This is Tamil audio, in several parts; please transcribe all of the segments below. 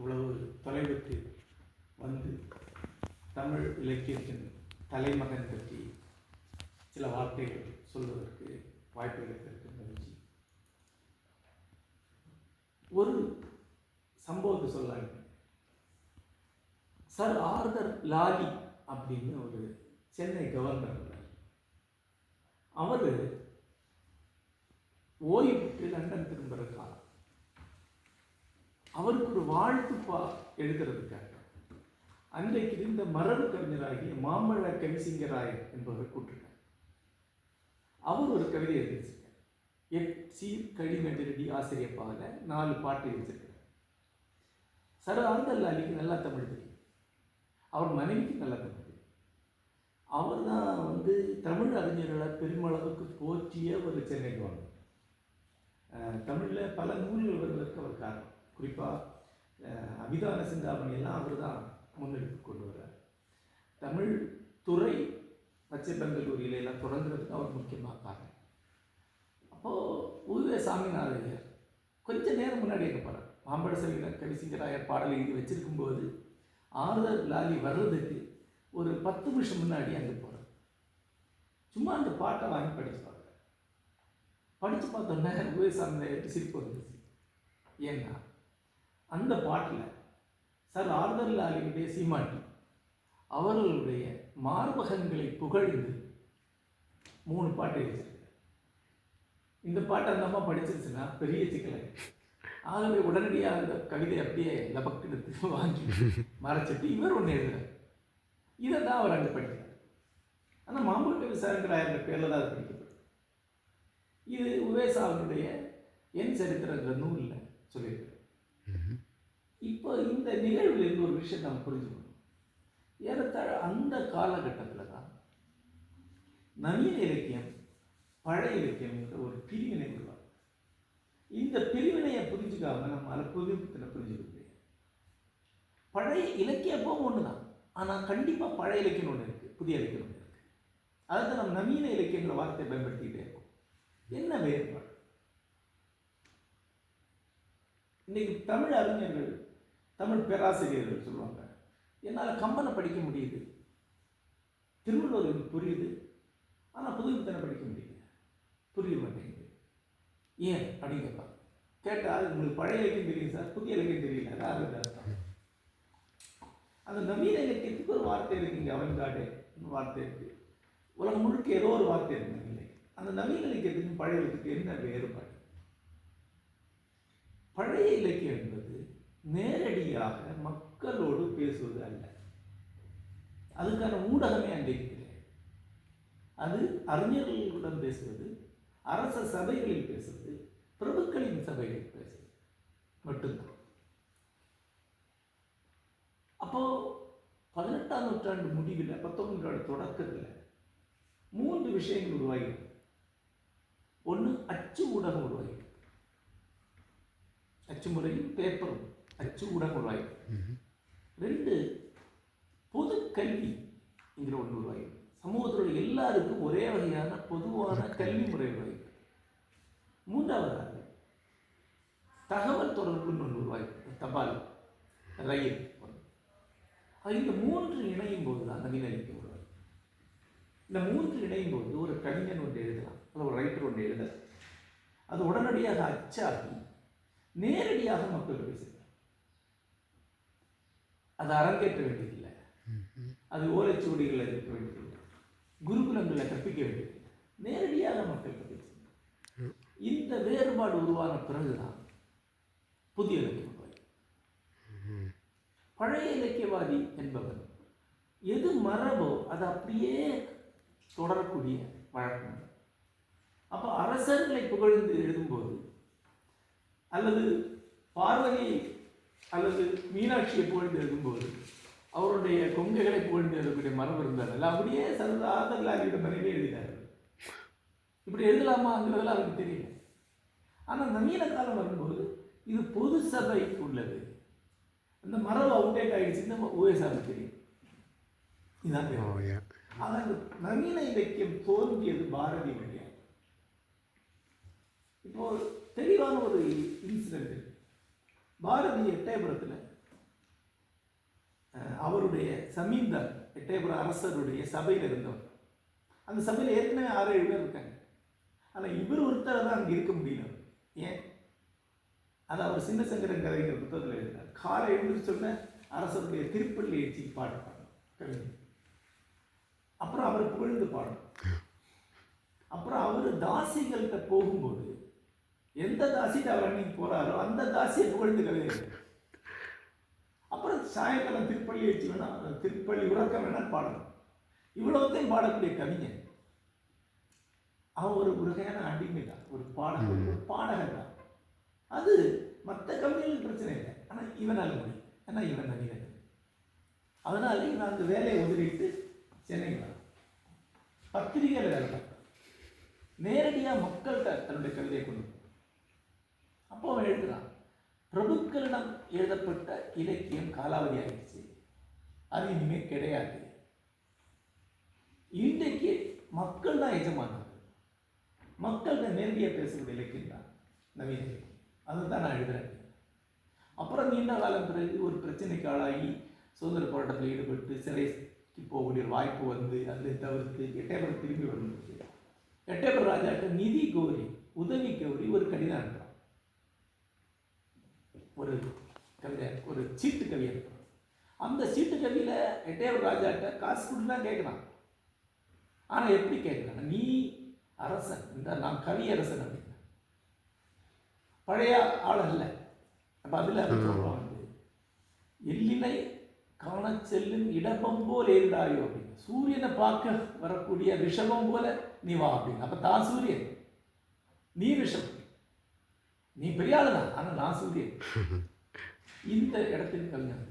இவ்வளவு தொலைவுக்கு வந்து தமிழ் இலக்கியத்தின் தலைமகன் பற்றி சில வார்த்தைகள் சொல்வதற்கு வாய்ப்பு கிடைத்திருக்கு மகிழ்ச்சி ஒரு சம்பவத்தை சொல்லாங்க சார் ஆர்தர் லாலி அப்படின்னு ஒரு சென்னை கவர்னர் அவர் ஓய்வு பெற்று லண்டன் திரும்புகிற காலம் அவருக்கு ஒரு வாழ்த்து பா எழுதுறதுக்காக அன்றைக்கு இருந்த மரபு கவிஞராகிய மாமழ கவிசிங்கராய் என்பவர் கூட்டிருக்கார் அவர் ஒரு கவிதை எழுதிச்சிருக்கார் எட் சீர் கழிமெதிரடி ஆசிரியப்பாக நாலு பாட்டு எழுதியிருக்கார் சர ஆந்தல் அலிக்கு நல்லா தமிழ் தெரியும். அவர் மனைவிக்கு நல்லா தமிழ் தெரியும். அவர் தான் வந்து தமிழ் அறிஞர்களை பெருமளவுக்கு போற்றிய ஒரு சென்னைக்கு வாங்க தமிழில் பல நூல்கள் வருவதற்கு அவர் காரணம். குறிப்பாக அபிதான சிந்தாமணி எல்லாம் அவர் தான் முன்னெடுத்து கொண்டு வர்றார். தமிழ் துறை பச்சை கல்லூரியில எல்லாம் தொடங்குறதுக்கு அவர் முக்கியமாக காரணம். அப்போது உருவே சாமிநாதையர் கொஞ்ச நேரம் முன்னாடி என்ன போகிறார் மாம்பழ செல்வினர் கவிசிங்கராயர் பாடல் எழுதி வச்சிருக்கும் போது ஆறுதல் லாலி வர்றதுக்கு ஒரு பத்து நிமிஷம் முன்னாடி அங்கே போகிறார் சும்மா அந்த பாட்டை வாங்கி படிச்சு பார்க்குறேன் படித்து பார்த்தோன்னே உதயசாமி சிரிப்பு வந்துச்சு ஏன்னா அந்த பாட்டில் சார் ஆறுதல் லாலியுடைய சீமாட்டி அவர்களுடைய மார்பகங்களை புகழ்ந்து மூணு பாட்டு எழுதியிருக்காரு. இந்த பாட்டை அந்த அம்மா படிச்சிருச்சுன்னா பெரிய சிக்கலை. ஆகவே உடனடியாக அந்த கவிதை அப்படியே லபக்கெடுத்து வாங்கி மறைச்சிட்டு இவர் ஒன்று எழுதுறார். இதை தான் அவர் அங்கே படிக்கிறார். ஆனால் மாம்பழ விசாரங்கராயர் பேரில் தான் அது படிக்கப்படுது இது உவேசாவினுடைய என் சரித்திரங்கிற நூல் இந்த நிகழ்வில் இருந்து ஒரு விஷயம் நம்ம புரிஞ்சுக்கணும். ஏறத்தாழ அந்த காலகட்டத்தில் தான் நவீன இலக்கியம் பழைய இலக்கியம் என்ற ஒரு பிரிவினை உருவாகும் இந்த பிரிவினையை புரிஞ்சுக்காம நம்மளால் புதுப்பித்தில் புரிஞ்சுக்க முடியும் பழைய இலக்கியமும் ஒன்று தான் ஆனால் கண்டிப்பாக பழைய இலக்கியம் ஒன்று இருக்குது புதிய இலக்கியம் ஒன்று இருக்குது அதை நம்ம நவீன இலக்கியங்கிற வார்த்தையை பயன்படுத்திக்கிட்டே இருக்கோம். என்ன வேறுபாடு? இன்னைக்கு தமிழ் அறிஞர்கள் தமிழ் பேராசிரியர்கள் சொல்லுவாங்க. என்னால் கம்பனை படிக்க முடியுது. திருவள்ளுவர் எனக்கு புரியுது. ஆனால் புதுவித்தனை படிக்க முடியல. புரிய மாட்டேங்குது. ஏன் அப்படின்னு கேட்பாங்க கேட்டால் உங்களுக்கு பழைய இலக்கியம் தெரியும் சார் புதிய இலக்கியம் தெரியல. அதாவது அர்த்தம். அந்த நவீன இலக்கியத்துக்கு ஒரு வார்த்தை இருக்குங்க அவன்காடு வார்த்தை இருக்கு. உலகம் முழுக்க ஏதோ ஒரு வார்த்தை இருக்கு இல்லை. அந்த நவீன இலக்கியத்துக்கும் பழைய இலக்கியத்துக்கு என்ன வேறுபாடு? பழைய இலக்கியம் நேரடியாக மக்களோடு பேசுவது அல்ல. அதுக்கான ஊடகமே அன்றைக்கு அது அறிஞர்களுடன் பேசுவது அரச சபைகளில் பேசுவது பிரபுக்களின் சபைகளில் பேசுவது மட்டும்தான். அப்போ பதினெட்டாம் நூற்றாண்டு முடிவில் பத்தொன்பது நூற்றாண்டு தொடக்கத்தில் மூன்று விஷயங்கள் உருவாகி ஒன்று அச்சு ஊடகம் உருவாகி அச்சு முறையும் பேப்பரும் அச்சு உருவாகிருக்கு ரெண்டு பொது கல்வி என்கிற ஒன்று உருவாகிருக்கு சமூகத்தில் எல்லாருக்கும் ஒரே வகையான பொதுவான கல்வி முறை உருவாகிருக்கு மூன்றாவதாக தகவல் தொடர்புன்னு ஒன்று உருவாகிருக்கு தபால் ரயில். அது இந்த மூன்று இணையும் போது தான் நவீன இலக்கியம் உருவாகும் இந்த மூன்று இணையும் போது ஒரு கவிஞன் ஒன்று எழுதலாம். அல்லது ஒரு ரைட்டர் ஒன்று எழுதலாம். அது உடனடியாக அச்சாகி நேரடியாக மக்கள் பேசுகிறார். அது அரங்கேற்ற வேண்டியதில்லை. அது ஓலைச்சுவடிகளில் இருக்க வேண்டியதில்லை. குருகுலங்களில் கற்பிக்க வேண்டியது நேரடியாக மக்கள் பேசுகிறார் இந்த வேறுபாடு உருவான பிறகுதான் புதிய இலக்கியம் பழைய இலக்கியவாதி என்பவர் எது மரபோ அது அப்படியே தொடரக்கூடிய வழக்கம். அப்போ அரசர்களை புகழ்ந்து எழுதும்போது அல்லது பார்வதியை அல்லது மீனாட்சியை புகழ்ந்து எழுதும்போது அவருடைய கொங்கைகளை புகழ்ந்து எழுதக்கூடிய மரபு இருந்தார்கள் அப்படியே சரதாதல்லாகியோட மனைவி எழுதினார்கள் இப்படி எழுதலாமாங்கிறதெல்லாம் அவருக்கு தெரியல. ஆனால் நவீன காலம் வரும்போது இது பொது சபைக்கு உள்ளது. அந்த மரபு அவுட்டேட் ஆகிடுச்சுன்னு ஓஎஸ்ஆர் தெரியும். இதுதான் தெரியும். ஆனால் இந்த நவீன இலக்கியம் தோன்றியது பாரதி வழியாக இப்போ தெளிவான ஒரு இன்சிடென்ட் பாரதி எட்டயபுரத்தில் அஹ், அவருடைய சமீந்தர் எட்டயபுர அரசருடைய சபையில் இருந்தவர். அந்த சபையில் ஏற்கனவே ஆறு ஏழு பேர் இருக்காங்க. ஆனால் இவர் ஒருத்தர் தான் அங்கே இருக்க முடியல. ஏன்? அது அவர் சின்ன சங்கரன் கதைங்கிற புத்தகத்தில் எழுதினார். காலை எழுந்து சொன்ன அரசருடைய திருப்பள்ளி எழுச்சிக்கு பாடுப்பாங்க அப்புறம் அவர் புகழ்ந்து பாடணும். அப்புறம் அவர் தாசிகள்கிட்ட போகும்போது எந்த தாசிட்டு அவர் அன்னைக்கு போறாரோ அந்த தாசியை புகழ்ந்து கவிதை எழுதுறார். அப்புறம் சாயங்காலம் திருப்பள்ளி எழுச்சி வேணா திருப்பள்ளி உறக்கம் வேணா பாடணும். இவ்வளவுத்தையும் பாடக்கூடிய கவிஞன். அவன் ஒரு வகையான அடிமை தான் ஒரு பாடகர் ஒரு பாடகர் தான். அது மற்ற கவிஞர்களுக்கு பிரச்சனை இல்லை. ஆனால் இவனால் முடியும். ஏன்னா இவன் நவீனன் அதனால இவன் அந்த வேலையை உதறிட்டு சென்னை வரான். பத்திரிகையில் வேலை நேரடியாக மக்கள்கிட்ட தன்னுடைய கவிதையை கொண்டு. அப்போ அவன் எழுதுறான். பிரபுக்களிடம் எழுதப்பட்ட இலக்கியம் காலாவதி ஆயிடுச்சு. அது இனிமேல் கிடையாது. இன்றைக்கு மக்கள் தான் எஜமானர்கள் மக்கள்கிட்ட நேரடியாக பேசக்கூடிய இலக்கியம் தான் நவீன இலக்கியம். அதுதான் நான் எழுதுறேன். அப்புறம் நீண்ட காலம் பிறகு ஒரு பிரச்சனைக்கு ஆளாகி சுதந்திர போராட்டத்தில் ஈடுபட்டு சிறைக்கு போகக்கூடிய ஒரு வாய்ப்பு வந்து அதை தவிர்த்து எட்டயபுரம் திரும்பி வரும்போது எட்டயபுரம் ராஜாட்ட நிதி கோரி உதவி கோரி ஒரு கடிதம் ஒரு கவிதை ஒரு சீட்டு கவி அனுப்புறான் அந்த சீட்டு கவியில் எட்டயபுரம் ராஜாட்ட காசு கொடுத்து தான் கேட்குறான். ஆனால் எப்படி கேட்குறான் நீ அரசன் இந்த நான் கவி அரசன் அப்படின்னு. பழைய ஆள் அல்ல. அப்போ அதில் வந்து எல்லினை காணச் செல்லும் இடபம் போல் இருந்தாயோ அப்படின்னு. சூரியனை பார்க்க வரக்கூடிய ரிஷபம் போல நீ வா அப்படின்னு. அப்போ தான் சூரியன். நீ ரிஷபம் நீ பெரிய ஆளு தான் ஆனால் நான் சூரியன் இந்த இடத்துக்கு கவிஞர்.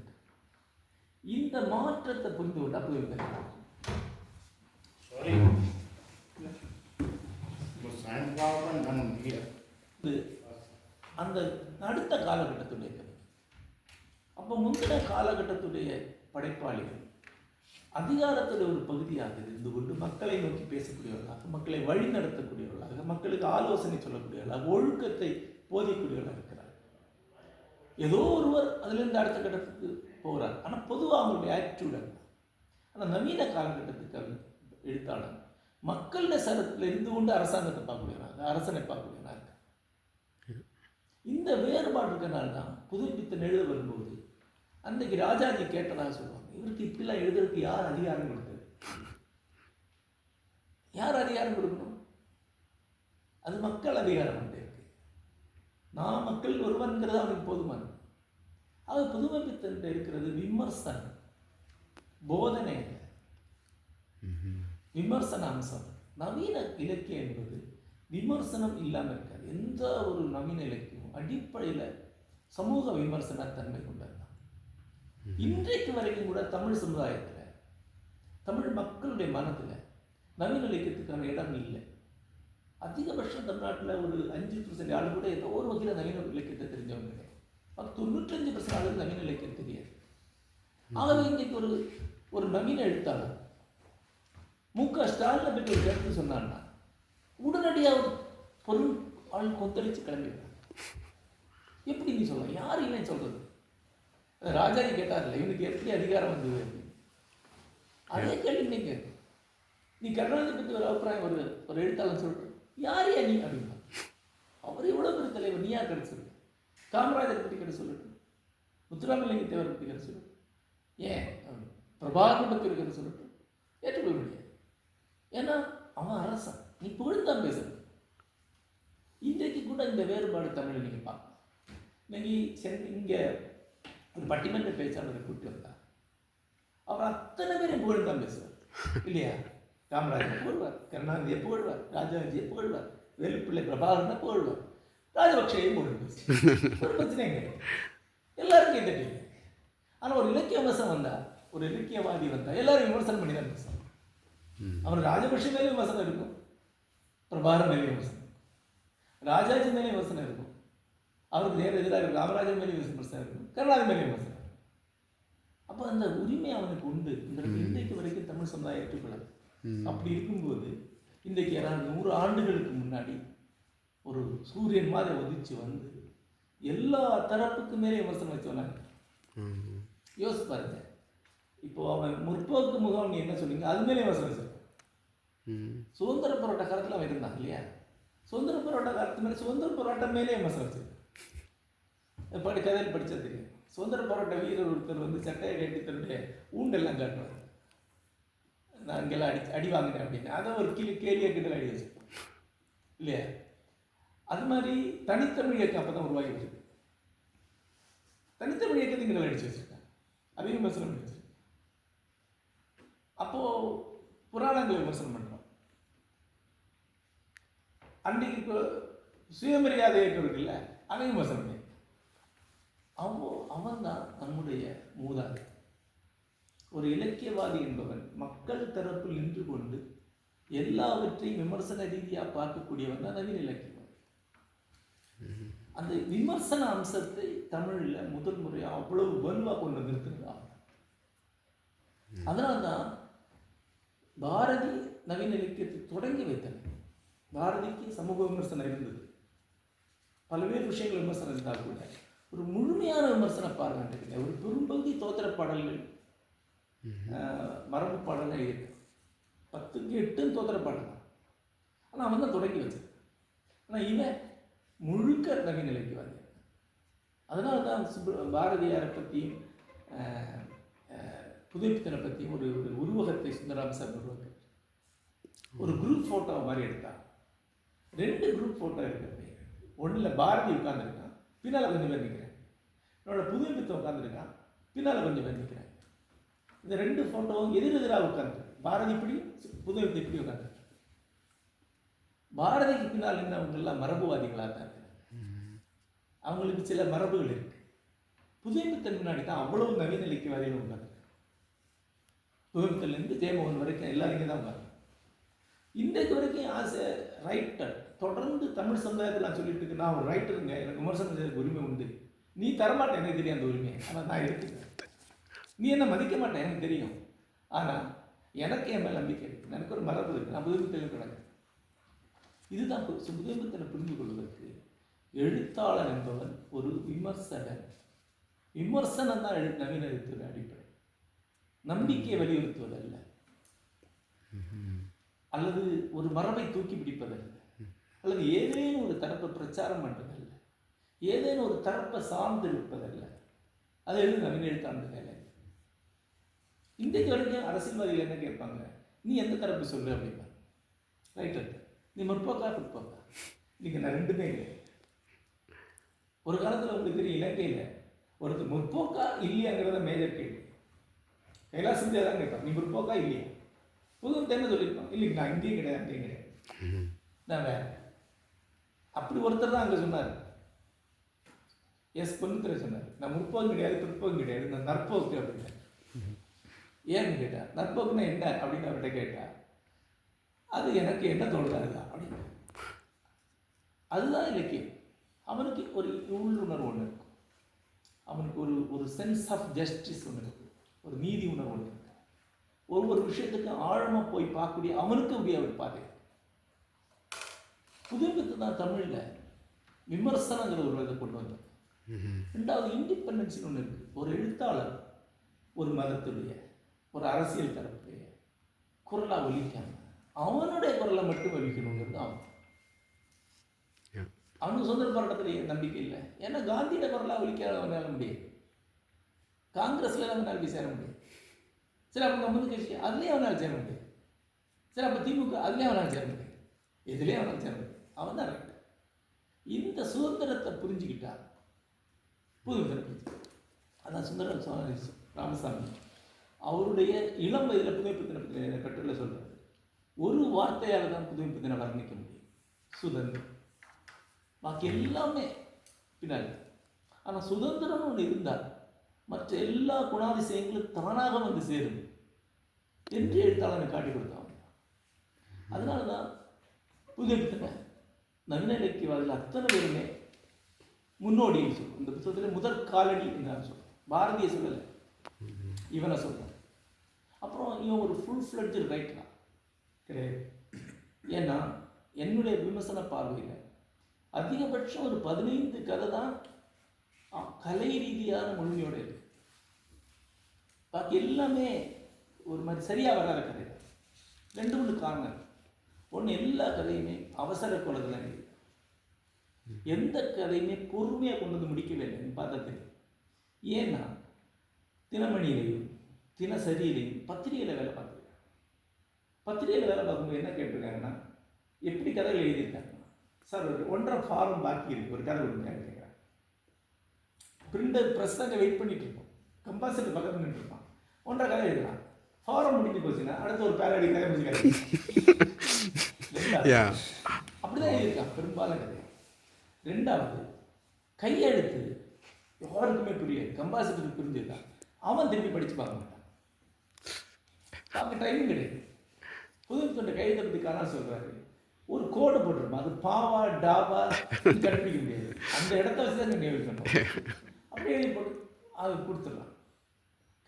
இந்த மாற்றத்தை புரிந்து கொண்டு. இது அந்த அடுத்த காலகட்டத்துடைய கதை அப்போ முந்தின காலகட்டத்துடைய படைப்பாளிகள் அதிகாரத்தில் ஒரு பகுதியாக இருந்து கொண்டு மக்களை நோக்கி பேசக்கூடியவர்களாக மக்களை வழி நடத்தக்கூடியவர்களாக மக்களுக்கு ஆலோசனை சொல்லக்கூடியவர்களாக ஒழுக்கத்தை போதிக்கூடியவர்களாக இருக்கிறார் ஏதோ ஒருவர் அதிலிருந்து அடுத்த கட்டத்துக்கு போகிறார். ஆனால் பொதுவாக அவங்களுடைய ஆட்டிடியூட் ஆனால் நவீன காலகட்டத்துக்கு எழுத்தாளர். மக்கள் சரத்தில் இருந்து கொண்டு அரசாங்கத்தை பார்க்கக்கூடியவராக அரசனை பார்க்கக்கூடியவராக இருக்கார். இந்த வேறுபாடு இருக்கனால தான் புதுப்பித்தன் எழுத வரும்போது அன்றைக்கு ராஜாஜி கேட்டதாக சொல்லுவாங்க இவருக்கு இப்படிலாம் எழுதுறதுக்கு யார் அதிகாரம் கொடுத்தது? யார் அதிகாரம் கொடுக்கணும்? அது மக்கள் அதிகாரம் உண்டு. நான் மக்கள் ஒருவன்கிறது அவனுக்கு போதுமானது அது புதுமைப்பித்தன் இருக்கிறது விமர்சனம். போதனை விமர்சன அம்சம். நவீன இலக்கியம் என்பது விமர்சனம் இல்லாமல் இருக்காது. எந்த ஒரு நவீன இலக்கியமும் அடிப்படையில் சமூக விமர்சன தன்மை இன்றைக்கு வரைக்கும் கூட தமிழ் சமுதாயத்தில் தமிழ் மக்களுடைய மனதில் நவீன இலக்கியத்துக்கான இடம் இல்லை. அதிகபட்சம் தமிழ்நாட்டில் ஒரு அஞ்சு பர்சன்ட் ஆளு கூட ஏதோ ஒரு வகையில் நவீன இலக்கியத்தை தெரிஞ்சவங்க கிடையாது. அது தொண்ணூற்றஞ்சு பர்சன்ட் ஆளுக்கு நவீன இலக்கியம் தெரியாது. ஆகவே இன்றைக்கு ஒரு ஒரு நவீன எழுத்தாளர். மு க ஸ்டாலினை பற்றி ஒரு கருத்து சொன்னான்னா உடனடியாக பொருள் ஆள் கொத்தளித்து கிளம்பிடுறாங்க எப்படி நீ சொல்லலாம் யார் இல்லைன்னு சொல்றது? ராஜாஜி கேட்டார் இல்லை இவனுக்கு எப்படி அதிகாரம் வந்தது அப்படின்னு. அதே கேள்வி நீங்கள் நீ கருணாநிதி பற்றி ஒரு அபிப்பிராயம் ஒரு ஒரு எழுத்தாளர் சொல்கிற யார் நீ அப்படின்னா? அவர் எவ்வளோ பெரிய தலைவர்? நீ யார் காமராஜர் பற்றி கிடை சொல்லட்டும் முத்துராமலிங்க தேவர் பற்றி கருத்து சொல்லட்டும் ஏன்? பிரபாக பிரபாகரன் பற்றி இருக்கிற சொல்லட்டும் ஏற்றுக்கொள்ள முடியாது. ஏன்னா அவன் அரசன். நீ புகழ்ந்தான் பேசுறது. இன்றைக்கு கூட இந்த வேறுபாடு தமிழில் நீங்கள் பார்க்கலாம். இன்னைக்கு சென் இங்கே ஒரு பட்டிமன்ற பேச்சாளரை கூப்பிட்டு வந்தா அவர் அத்தனை பேரும் புகழ்ந்தான் பேசுவார். இல்லையா? காமராஜர் புகழ்வார் கருணாநிதியை புகழ்வார் ராஜாஜியை புகழ்வார் வேலுப்பிள்ளை பிரபாகரனை புகழ்வார் ராஜபக்ஷையும் புகழ் பேசுவார் ஒரு பிரச்சனையும் கிடையாது எல்லாருக்கும் இந்த ஆனால் ஒரு இலக்கிய விமர்சனம் வந்தா ஒரு இலக்கியவாதி வந்தா எல்லாரும் விமர்சனம் பண்ணி தான் பேசுவாங்க அவர் ராஜபக்ஷ மேலே விமர்சனம் இருக்கும். பிரபாகரன் மேலே விமர்சனம். ராஜாஜி மேலே விமர்சனம் இருக்கும். அவருக்கு நேர் எதிராக இருக்கும். காமராஜர் மேலே விமர்சனம் இருக்கும். கருணாநிதி மேலே விமர்சனம். அப்போ அந்த உரிமை அவனுக்கு உண்டு. இந்த இன்றைக்கு வரைக்கும் தமிழ் சமுதாயம் ஏற்றுக்கொள்ளாது அப்படி இருக்கும்போது இன்றைக்கு யாராவது நூறு ஆண்டுகளுக்கு முன்னாடி ஒரு சூரியன் மாதிரி உதிச்சு வந்து எல்லா தரப்புக்கு மேலே விமர்சனம் வச்சவனாங்க யோசிச்சு பாருங்க. இப்போ அவன் முற்போக்கு முகம் நீ என்ன சொன்னீங்க? அது மேலே விமர்சனம் வச்சிருக்கான். சுதந்திர போராட்ட காலத்தில் அவன் இருந்தான் இல்லையா? சுதந்திர போராட்ட காலத்து மேலே சுதந்திர போராட்டம் மேலே விமர்சனம் வச்சிருக்கான். படி கதையில் தெரியும். சுதந்திர போராட்ட வீரர் ஒருத்தர் வந்து சட்டையை கட்டி தன்னுடைய ஊண்டெல்லாம் காட்டுவார். நான் இங்கெல்லாம் அடி அடி வாங்கினேன் அப்படின்னு. அதை ஒரு கிளி கேலியாக கிட்ட அடி வச்சிருக்கோம் இல்லையா? அது மாதிரி தனித்தமிழ் இயக்கம் அப்போ தான் உருவாகி வச்சிருக்கு தனித்தமிழ் இயக்கத்தை இங்கே அடிச்சு வச்சிருக்காங்க. அதையும் விமர்சனம் பண்ணி வச்சிருக்காங்க. அப்போது புராணங்களை விமர்சனம் பண்ணுறோம் அன்றைக்கு இப்போ சுயமரியாதை இயக்கம் இருக்குல்ல அதையும் விமர்சனம் பண்ணி அவோ அவன் தான் நம்முடைய மூதாதை ஒரு இலக்கியவாதி என்பவன் மக்கள் தரப்பில் நின்று கொண்டு எல்லாவற்றையும் விமர்சன ரீதியாக பார்க்கக்கூடியவன் தான் நவீன இலக்கியவாதி. அந்த விமர்சன அம்சத்தை தமிழில் முதல் முறையாக அவ்வளவு வலுவாக கொண்டு நிறுத்துகிறான் அதனால தான் பாரதி நவீன இலக்கியத்தை தொடங்கி வைத்தனர். பாரதிக்கு சமூக விமர்சனம் இருந்தது. பல்வேறு விஷயங்கள் விமர்சனம் இருந்தால் கூட ஒரு முழுமையான விமர்சன பார்வை ஒரு பெரும்பகுதி தோத்திர பாடல்கள் மரபு பாடல்கள் இருக்கு. பத்துக்கு எட்டு தோத்திர பாடல் ஆனால் அவன் தான் தொடங்கி வச்சது. ஆனால் இவன் முழுக்க நவீன இலக்கியவாதி அதனால தான் சுப்ர பாரதியாரை பற்றியும் புதுப்பித்தனை பற்றியும் ஒரு ஒரு உருவகத்தை சுந்தராம் சார் உருவாக்கு ஒரு குரூப் ஃபோட்டோ மாதிரி எடுத்தான். ரெண்டு குரூப் ஃபோட்டோ இருக்கிறது ஒன்றில் பாரதி உட்காந்துருக்கான் பின்னால் கொஞ்சம் பேர் நிற்கிறேன் என்னோட புதுப்பித்தன் உட்காந்துருக்கான் பின்னால் கொஞ்சம் பேர் நிற்கிறேன் இந்த ரெண்டு ஃபோட்டோவும் எதிரெதிராக உட்காந்து பாரதி இப்படி புதுப்பித்து இப்படி உட்காந்து பாரதிக்கு பின்னால் நின்றவங்க எல்லாம் மரபுவாதிகளாக தான் இருக்காங்க. அவங்களுக்கு சில மரபுகள் இருக்கு. புதுமைத்தன் முன்னாடி தான் அவ்வளவு நவீன இலக்கியவாதிகள் உட்காந்து புதுமைத்தன்லேருந்து ஜெயமோகன் வரைக்கும் எல்லாருமே தான் உட்காந்து இன்றைக்கு வரைக்கும் ஆசை ரைட்டர் தொடர்ந்து தமிழ் சமுதாயத்தில் நான் சொல்லிட்டு இருக்கேன் நான் ஒரு ரைட்டருங்க எனக்கு விமர்சனம் செய்ய உரிமை உண்டு. நீ தரமாட்டேன் எனக்கு தெரியும் அந்த உரிமை ஆனால் நான் எடுத்துக்கிறேன் நீ என்ன மதிக்க மாட்டேன் எனக்கு தெரியும். ஆனால் எனக்கு என் மேல் நம்பிக்கை இருக்குது எனக்கு ஒரு மரபு இருக்குது நான் புதுமைத்தல் கிடக்கு இதுதான் பு- புரிந்து கொள்வதற்கு எழுத்தாளர் என்பவன் ஒரு விமர்சகன். விமர்சனம் தான் எழு நவீன எழுத்துடைய அடிப்படை. நம்பிக்கையை வலியுறுத்துவது அல்ல. அல்லது ஒரு மரபை தூக்கி பிடிப்பதல்ல அல்லது ஏதேனும் ஒரு தரப்பை பிரச்சாரம் பண்ணுறதல்ல ஏதேனும் ஒரு தரப்பை சார்ந்து இருப்பதல்ல அது எழுது நவீன எழுத்தாண்டு வேலை இன்றைக்கு வரைக்கும் அரசியல்வாதிகள் என்ன கேட்பாங்க? நீ எந்த தரப்பு சொல்லு அப்படிம்பாங்க ரைட்டர் நீ முற்போக்கா பிற்போக்கா? நீங்கள் நான் ரெண்டுமே இல்லை. ஒரு காலத்தில் உங்களுக்கு தெரியும் இலங்கையில் ஒருத்தர் முற்போக்கா இல்லையாங்கிறத மேஜர் கேள்வி. கைலாசம் தான் கேட்பான். நீ முற்போக்கா இல்லையா? புதுவும் என்ன சொல்லியிருப்பான்? இல்லைங்க நான் இங்கேயும் கிடையாது அங்கேயும் கிடையாது. நான் வேற. அப்படி ஒருத்தர் தான் அங்கே சொன்னார். எஸ் பொண்ணுத்துறை சொன்னார். நான் முற்போகம் கிடையாது பிற்போகம் கிடையாது. நான் நற்போக்கு அப்படின்னு ஏன்னு கேட்டா நற்போக்குன்னா என்ன அப்படின்னு அவர்கிட்ட கேட்டா அது எனக்கு என்ன தோணுது அப்படின்னு அதுதான் இலக்கியம். அவனுக்கு ஒரு உள்ளுணர்வு ஒன்று இருக்கும் அவனுக்கு ஒரு ஒரு சென்ஸ் ஆஃப் ஜஸ்டிஸ் ஒன்று இருக்கு. ஒரு நீதி உணர்வு ஒன்று இருக்கு. ஒவ்வொரு விஷயத்துக்கு ஆழமாக போய் பார்க்கக்கூடிய அவனுக்கு உடைய ஒரு பாதை புதுமைத்து தான் தமிழில் விமர்சனங்கிற ஒரு இதை கொண்டு வந்தோம் ரெண்டாவது இண்டிபெண்டன்ஸ் ஒன்று இருக்கு. ஒரு எழுத்தாளர் ஒரு மதத்துடைய ஒரு அரசியல் தரப்புடைய குரலாக ஒலிக்காம அவனுடைய குரலை மட்டும் ஒலிக்கணுங்கிறது அவன். அவனுக்கு சுதந்திர போராட்டத்தில் நம்பிக்கை இல்லை. ஏன்னா காந்தியோட குரலாக ஒலிக்க அவனால முடியாது. காங்கிரஸ்ல அவனால் போய் சேர முடியாது. சரி அப்போ கம்முனு கட்சி அதுலேயும் அவனால் சேர முடியாது. சரி அப்போ திமுக அதுலேயும் அவனால் சேர முடியாது. எதுலேயும் அவனால் சேர முடியாது. அவன் தான் ரைட்டு இந்த சுதந்திரத்தை புரிஞ்சுக்கிட்டா புரிஞ்சு அதான் சுந்தர சுவாமி ராமசாமி. அவருடைய இளம் வயதில் புதுமைப்பித்தனை பற்றி கட்டுரையில் சொல்றாரு. ஒரு வார்த்தையால் தான் புதுமைப்பித்தனை வர்ணிக்க முடியும். சுதந்திரம். பாக்கி எல்லாமே பின்னாடி. ஆனால் சுதந்திரம்னு ஒன்று இருந்தால் மற்ற எல்லா குணாதிசயங்களும் தானாக வந்து சேரும். என்று எழுத்தாளனை காட்டி கொடுத்தான் அதனால தான் புதுமைப்பித்தனை நவீன இலக்கியவாதிகள் அத்தனை பேருமே முன்னோடின்னு சொல்லுவோம் இந்த புத்தகத்தில் முதல் காலடி என்ன நான் பாரதிய சொல்லலை. இவனை சொல்றேன் அப்புறம் இவன் ஒரு ஃபுல் ஃப்ளட்ஜு ரைட்டரா கிடையாது ஏன்னா என்னுடைய விமர்சன பார்வையில் அதிகபட்சம் ஒரு பதினைந்து கதை தான் கலை ரீதியான முழுமையோட இருக்கு. பாக்கி எல்லாமே ஒரு மாதிரி சரியாக வராத கதை ரெண்டு மூணு காரணம் ஒன்று எல்லா கதையுமே அவசர குலத்தில் எந்த கதையுமே பொறுமையாக கொண்டு வந்து முடிக்கவே இல்லை நீ பார்த்தா தெரியும். ஏன்னா தினமணியிலையும் தினசரியிலையும் பத்திரிகையில் வேலை பார்த்துருக்கேன் பத்திரிகையில் வேலை பார்க்கும்போது என்ன கேட்டிருக்காங்கன்னா எப்படி கதைகள் எழுதியிருக்காங்க? சார் ஒரு ஒன்றரை ஃபார்ம் பாக்கி இருக்கு. ஒரு கதை கொடுங்க கேட்குறேன் பிரிண்டர் ப்ரெஸ் அங்கே வெயிட் பண்ணிட்டு இருப்போம் கம்பாசிட்டர் பக்கத்தில் நின்று இருப்பான். ஒன்றரை கதை எழுதலாம் ஃபாரம் முடிஞ்சு போச்சுன்னா அடுத்த ஒரு பேரடி கதை முடிஞ்சு கதை அப்படிதான் எழுதியிருக்கான். பெரும்பாலும் கதை. ரெண்டாவது கையெழுத்து யாருக்குமே புரியாது கம்பாசிட்டருக்கு புரிஞ்சிருக்கான். அவன் திருப்பி படிச்சு பார்க்க பார்க்க டைமிங் கிடையாது. புது தொண்டை பற்றி காணா சொல்றாரு. ஒரு கோடு போட்டிருப்பான் அது பாவா இது கண்டுபிடிக்க முடியாது. அந்த இடத்த வச்சு தான் நீங்கள் எழுதணும் அப்படியே எழுதி போட்டு அது கொடுத்துடலாம்.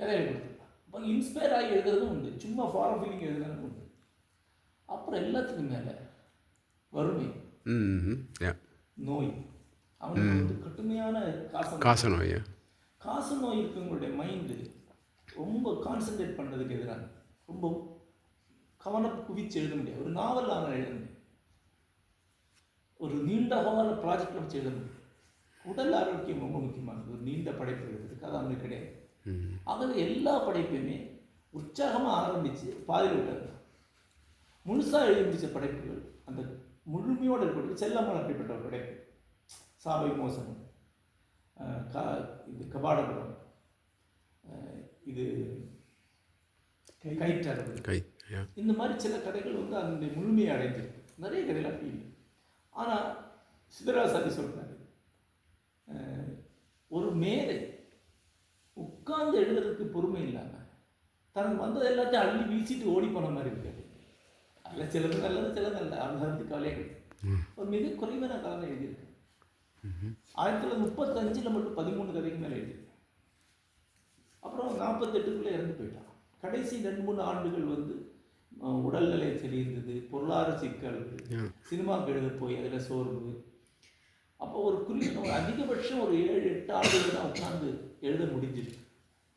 கதையை கொடுத்துடலாம். அப்போ இன்ஸ்பயர் ஆகி எழுதுறதும் உண்டு. சும்மா ஃபாரம் ஃபீலிங் எழுதுறதும் உண்டு. அப்புறம் எல்லாத்துக்கும் மேலே வறுமை. நோய். அவனுக்கு வந்து கடுமையான காசு காச நோய் காசு நோய் இருக்கவங்களுடைய மைண்டு ரொம்ப கான்சென்ட்ரேட் பண்ணுறதுக்கு எதிராக ரொம்ப கவனம் குவிச்சு எழுத முடியாது ஒரு நாவல் அவன் எழுத முடியும் ஒரு நீண்ட கால ப்ராஜெக்டில் வச்சு எழுத முடியும் உடல் ஆரோக்கியம் ரொம்ப முக்கியமானது ஒரு நீண்ட படைப்பு எழுதுறதுக்கு அது அவனுக்கு கிடையாது ஆகவே எல்லா படைப்பையுமே உற்சாகமாக ஆரம்பித்து பாதியில் விட்டாங்க முழுசாக எழுதி முடிச்ச படைப்புகள் அந்த முழுமையோடு இருக்கக்கூடிய செல்லம்மன் அப்படிப்பட்ட ஒரு படைப்பு சாவை மோசனம் கா இது கபாடபுரம் இது கயிற்றளவு கை இந்த மாதிரி சில கதைகள் வந்து அதனுடைய முழுமையை அடைஞ்சிருக்கு நிறைய கதைகள் அப்படி இல்லை. ஆனால் சிதராசாதி சொல்றாரு. அஹ், ஒரு மேதை உட்கார்ந்து எழுதுறதுக்கு பொறுமை இல்லாமல் தனக்கு வந்தது எல்லாத்தையும் அள்ளி வீசிட்டு ஓடி போன மாதிரி இருக்கு அதில் சிலது நல்லது சிலது நல்ல அந்த வந்து கவலையே கிடையாது ஒரு மிக குறைவான காலம் எழுதியிருக்கு. ஆயிரத்தி தொள்ளாயிரத்தி முப்பத்தஞ்சில் மட்டும் பதிமூணு கதைக்கு மேலே எழுதியிருக்கேன் அப்புறம் நாற்பத்தெட்டுக்குள்ளே இறந்து போயிட்டான். கடைசி ரெண்டு மூணு ஆண்டுகள் வந்து உடல்நிலை சரியிருந்தது பொருளாதார சிக்கல் சினிமாவுக்கு எழுத போய் அதில் சோர்வு. அப்போ ஒரு குறிப்பிட்ட ஒரு அதிகபட்சம் ஒரு ஏழு எட்டு ஆண்டுகள் தான் உட்காந்து எழுத முடிஞ்சிருக்கு.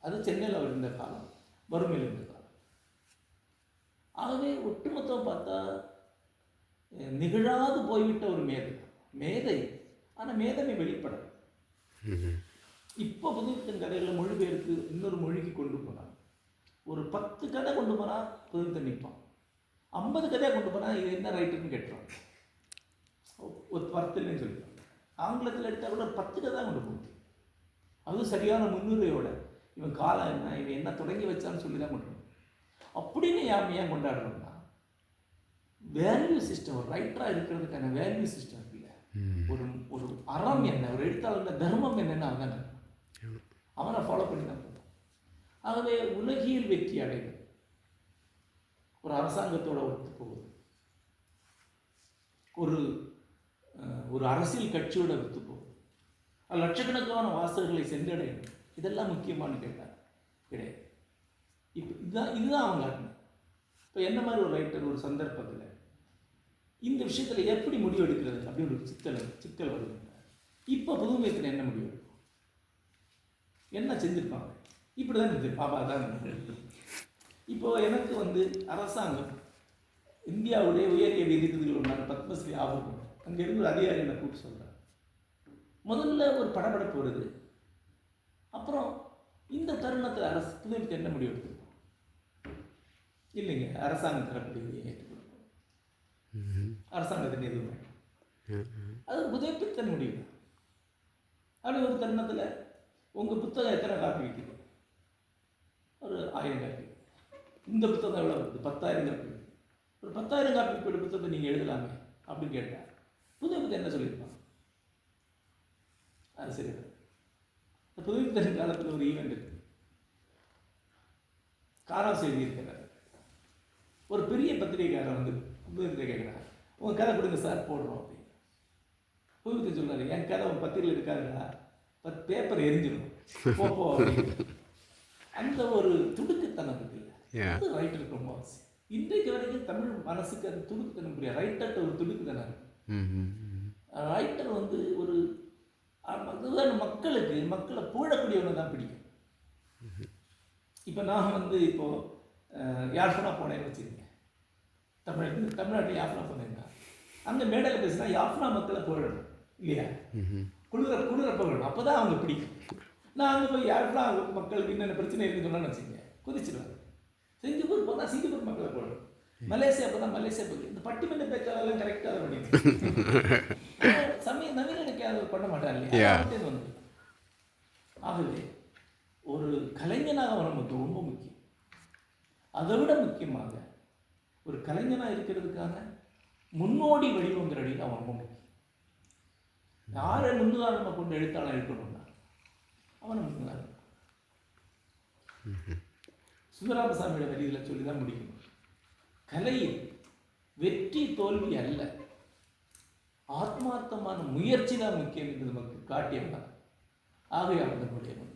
அது சென்னையில் அவர் இருந்த காலம் வறுமையில் இருந்த காலம். ஆகவே ஒட்டுமொத்தம் பார்த்தா நிகழாது போய்விட்ட ஒரு மேதை. மேதை ஆனால் மேதமை வெளிப்படலை. ம் இப்போ புதுவித்தன் கதைகளை மொழிபெயர்த்து இன்னொரு மொழிக்கு கொண்டு போனான் ஒரு பத்து கதை கொண்டு போனால் புதுவித்தன் நிற்பான். ஐம்பது கதையாக கொண்டு போனால் இது என்ன ரைட்டுன்னு கேட்டுருவான் ஒரு பத்துலன்னு சொல்லிடுவான் ஆங்கிலத்தில் எடுத்தால் கூட ஒரு பத்து கதை கொண்டு போகும். அதுவும் சரியான முன்னுரையோட இவன் காலம் என்ன இவன் என்ன தொடங்கி வச்சான்னு சொல்லி தான் கொண்டு அப்படின்னு ஏன் ஏன் கொண்டாடுறோம்னா வேல்யூ சிஸ்டம் ஒரு ரைட்டராக இருக்கிறதுக்கான வேல்யூ சிஸ்டம் இருக்குல்ல. ஒரு ஒரு அறம் என்ன ஒரு எழுத்தாளர் தர்மம் என்னன்னு அவன் தானே அவனை ஃபாலோ பண்ணி தான் ஆகவே உலகியல் வெற்றி அடையும் ஒரு அரசாங்கத்தோட ஒத்து போகுது ஒரு ஒரு அரசியல் கட்சியோட ஒத்து போகுது அது லட்சக்கணக்கான வாசகர்களை சென்றடையணும் இதெல்லாம் முக்கியமானு கேட்டார் கிடையாது. இப்போ இதுதான் இதுதான் அவங்க இப்போ என்ன மாதிரி ஒரு ரைட்டர் ஒரு சந்தர்ப்பத்தில் இந்த விஷயத்தில் எப்படி முடிவு எடுக்கிறது அப்படின்னு ஒரு சிக்கல் சிக்கல் வருது. இப்போ புதுமையத்தில் என்ன முடிவு எடுக்கும்? என்ன செஞ்சுருப்பாங்க? இப்படி தான் இருக்குது பாப்பா தான் இப்போது எனக்கு வந்து அரசாங்கம் இந்தியாவுடைய உயரிய விருதுகள் ஒன்றான பத்மஸ்ரீ ஆபரணம் அங்கே இருந்து ஒரு அதிகாரி என்னை கூப்பிட்டு சொல்கிறார் முதல்ல ஒரு படபடப்பு வருது. அப்புறம் இந்த தருணத்தில் அரசு புதுமைக்கு என்ன முடிவு எடுத்துருக்கோம்? இல்லைங்க அரசாங்கம் தரக்கூடிய ஏற்றுக்கொள்ளும். அரசாங்கத்தின் எதுவும் அது யா அது முடிவு அப்படி ஒரு தருணத்தில் உங்கள் புத்தகம் எத்தனை காப்பி விற்கிது ஒரு ஆயிரம் காப்பி. இந்த புத்தகம் எவ்வளோ வருது பத்தாயிரம் காப்பி. ஒரு பத்தாயிரம் காப்பி விற்கிற புத்தகத்தை நீங்கள் எழுதலாமே அப்படின்னு கேட்டார் புதிய புத்தகம் என்ன சொல்லியிருப்பான் அது சரி. இந்த புத்தகம் காலத்தில் ஒரு ஈவெண்ட் இருக்கு. செய்தி எழுதியிருக்கிறார் ஒரு பெரிய பத்திரிகைக்காரன் வந்து புதுப்பித்தனை கேட்குறாரு. உங்கள் கதை கொடுங்க சார் போடுறோம் அப்படின்னு. புதிய புத்தகம் சொல்கிறாரு என் கதை உன் பத்திரிகையில் இருக்காதுடா. பத் பேப்பர் எரிஞ்சிடும் போ போ அப்படின்னு. அந்த ஒரு துடுக்குத்தனம் இருக்குல்ல அது ரைட்டருக்கு ரொம்ப அவசியம். இன்றைக்கு வரைக்கும் தமிழ் மனசுக்கு அது துடுக்குத்தனம் புரியாது. ரைட்டர்கிட்ட ஒரு துடுக்குத்தனம் இருக்கு. ரைட்டர் வந்து ஒரு மக்களுக்கு மக்களை புகழக்கூடியவனை தான் பிடிக்கும். இப்போ நான் வந்து இப்போது யாழ்ப்பாணா போனேன்னு வச்சுக்கோங்க. தமிழ் தமிழ்நாட்டில் யாழ்ப்பாணா போனேன்னா அந்த மேடையில் பேசினா யாழ்ப்பாணா மக்களை புகழணும்? இல்லையா? குளிர குளிர புகழணும். அப்போ தான் அவங்க பிடிக்கும். நான் அங்கே போய் யாழ்ப்பாணா மக்களுக்கு என்னென்ன பிரச்சனை இருக்குன்னு சொன்னான்னு வச்சுக்கோங்க. குதிச்சிடுவாங்க சிங்கப்பூர் போனால் சிங்கப்பூர் மக்களை புகழணும் மலேசியா போனால் மலேசியா போய் இந்த பட்டிமன்ற பேச்சாளர்லாம் கரெக்டாக பண்ணிட்டு சமயம் நவீன எனக்கு அதை பண்ண மாட்டான் இல்லையா? வந்து ஆகவே ஒரு கலைஞனாக நமக்கு ரொம்ப முக்கியம். அதை விட முக்கியமாக ஒரு கலைஞனாக இருக்கிறதுக்கான முன்னோடி வடிவங்கிறடியில் அவன் ரொம்ப முக்கியம். யாரை முன்னுதாரணமாக கொண்டு எழுத்தாளர் இருக்கணும்னா அவனை முன்னுதாரணம் சிவராமசாமியோட வரியில் சொல்லி தான் முடிக்கணும். கலையில் வெற்றி தோல்வி அல்ல. ஆத்மார்த்தமான முயற்சி தான் முக்கியம் என்று நமக்கு காட்டியவன் ஆகவே முன்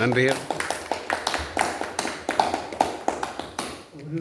நன்றி. ஒரு